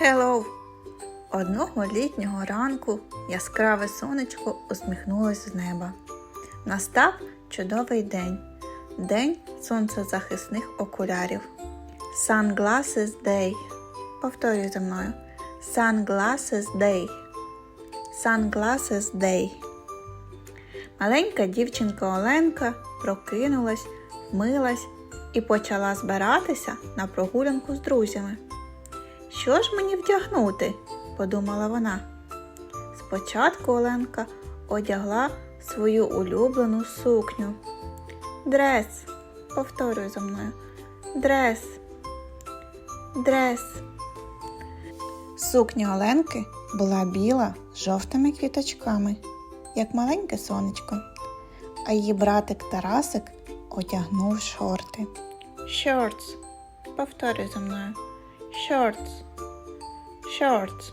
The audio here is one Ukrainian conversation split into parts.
Hello! Одного літнього ранку яскраве сонечко усміхнулось з неба. Настав чудовий день. День сонцезахисних окулярів. Sunglasses Day. Повторюй за мною. Sunglasses Day. Sunglasses Day. Маленька дівчинка Оленка прокинулась, вмилась і почала збиратися на прогулянку з друзями. Що ж мені вдягнути? подумала вона. Спочатку Оленка одягла свою улюблену сукню. Дрес, повторюй за мною. Дрес. Дрес. Сукня Оленки була біла з жовтими квіточками, як маленьке сонечко, а її братик Тарасик одягнув шорти. Shorts. Повторюй за мною. Shorts. Shorts.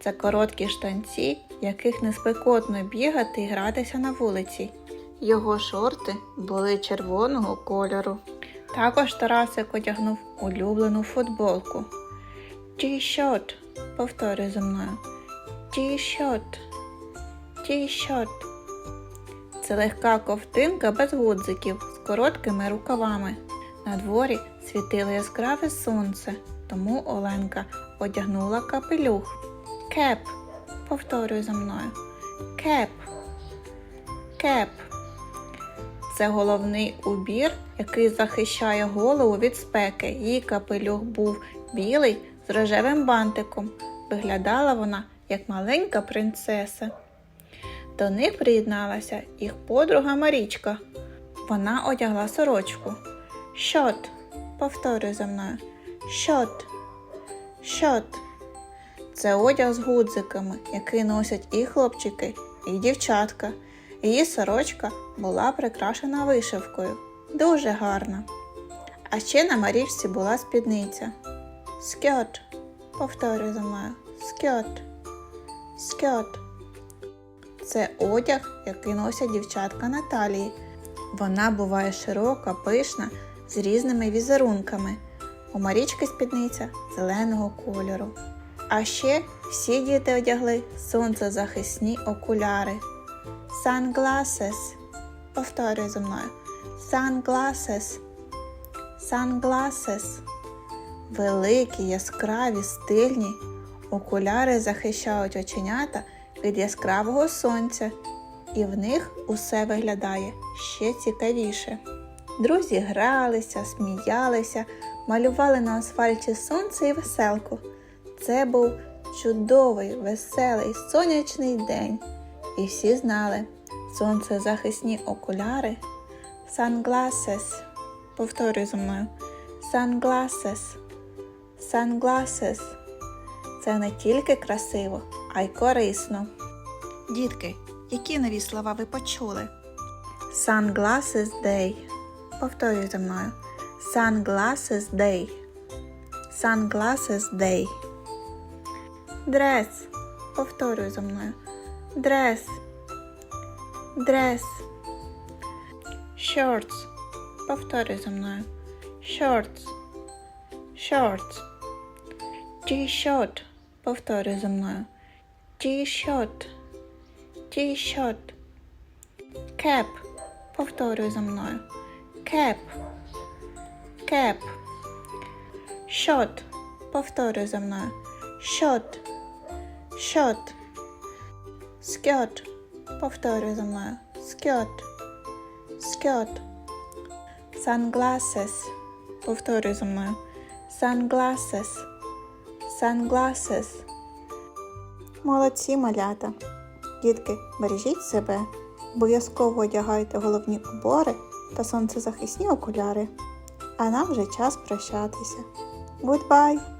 Це короткі штанці, яких не спекотно бігати і гратися на вулиці. Його шорти були червоного кольору. Також Тарасик одягнув улюблену футболку. T-shirt. Повторюй за мною. T-shirt. T-shirt. Це легка ковтинка без гудзиків з короткими рукавами. На дворі світило яскраве сонце, тому Оленка одягнула капелюх. Кеп. Повторюй за мною. Кеп. Кеп. Це головний убір, який захищає голову від спеки. Її капелюх був білий з рожевим бантиком. Виглядала вона як маленька принцеса. До них приєдналася їх подруга Марічка. Вона одягла сорочку. Шот. Повторюй за мною. Шот. Шот. Це одяг з гудзиками, який носять і хлопчики, і дівчатка. Її сорочка була прикрашена вишивкою. Дуже гарна. А ще на Марічці була спідниця. Скьот. Повторюй за мною. Скьот. Скьот. Це одяг, який носять дівчатка на талії. Вона буває широка, пишна, з різними візерунками. У Марічки спідниця зеленого кольору. А ще всі діти одягли сонцезахисні окуляри. Sunglasses. Повторюй за мною. Sunglasses. Sunglasses. Великі, яскраві, стильні. Окуляри захищають оченята від яскравого сонця, і в них усе виглядає ще цікавіше. Друзі гралися, сміялися, малювали на асфальті сонце і веселку. Це був чудовий, веселий, сонячний день. І всі знали, сонцезахисні окуляри sunglasses. Повторюй за мною. Sunglasses. Sunglasses. Це не тільки красиво, а й корисно. Дітки, які нові слова ви почули? Sunglasses Day. Повторюй за мною. Sunglasses Day. Sunglasses Day. Дрес. Повторюй за мною. Дрес. Дрес. Shorts. Повторюй за мною. Shorts. Shorts. T-shirt. Повторюй за мною. T-shirt. T-shirt. Cap. Повторюй за мною. Cap. Cap. Shot. Повторюй за мною. Shot. Shot. Skirt. Повторюй за мною. Skirt. Skirt. Sunglasses. Повторюй за мною. Sunglasses. Sunglasses. Молодці малята. Дітки, бережіть себе. Обов'язково одягайте головні убори та сонцезахисні окуляри. А нам вже час прощатися. Goodbye!